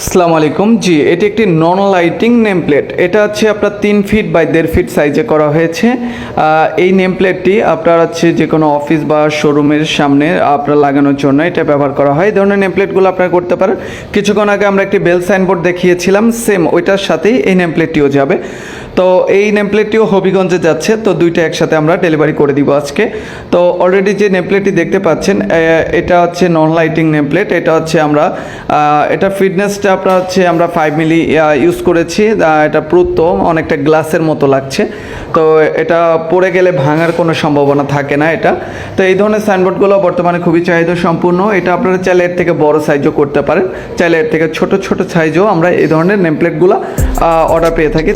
আসসালামু আলাইকুম। জি, এটি একটি নন লাইটিং নেম প্লেট এটা হচ্ছে আপনার তিন ফিট বাই দেড় ফিট সাইজে করা হয়েছে। এই নেম প্লেটটি আপনার হচ্ছে যে কোনো অফিস বা শোরুমের সামনে আপনার লাগানোর জন্য এটা ব্যবহার করা হয়। এই ধরনের নেম প্লেটগুলো আপনারা করতে পারেন। কিছুক্ষণ আগে আমরা একটি বেল সাইনবোর্ড দেখিয়েছিলাম সেম ওইটার সাথেই এই নেম প্লেটটিও যাবে। তো এই নেম প্লেটটিও হবিগঞ্জে যাচ্ছে, তো দুইটা একসাথে আমরা ডেলিভারি করে দিব আজকে। তো অলরেডি যে নেম প্লেটটি দেখতে পাচ্ছেন এটা হচ্ছে নন লাইটিং নেম প্লেট এটা হচ্ছে আমরা এটা এটা ফিটনেসটা আপনার হচ্ছে আমরা ফাইভ মিলি ইউজ করেছি। এটা প্রুত অনেকটা গ্লাসের মতো লাগছে। তো এটা পড়ে গেলে ভাঙার কোনো সম্ভাবনা থাকে না এটা। তো এই ধরনের সাইনবোর্ডগুলো বর্তমানে খুবই চাহিদা সম্পূর্ণ এটা আপনারা চাইলে এর থেকে বড় সাইজও করতে পারেন। চাইলে এর থেকে ছোট ছোট সাইজও আমরা এই ধরনের নেমপ্লেটগুলো অর্ডার পেয়ে থাকি।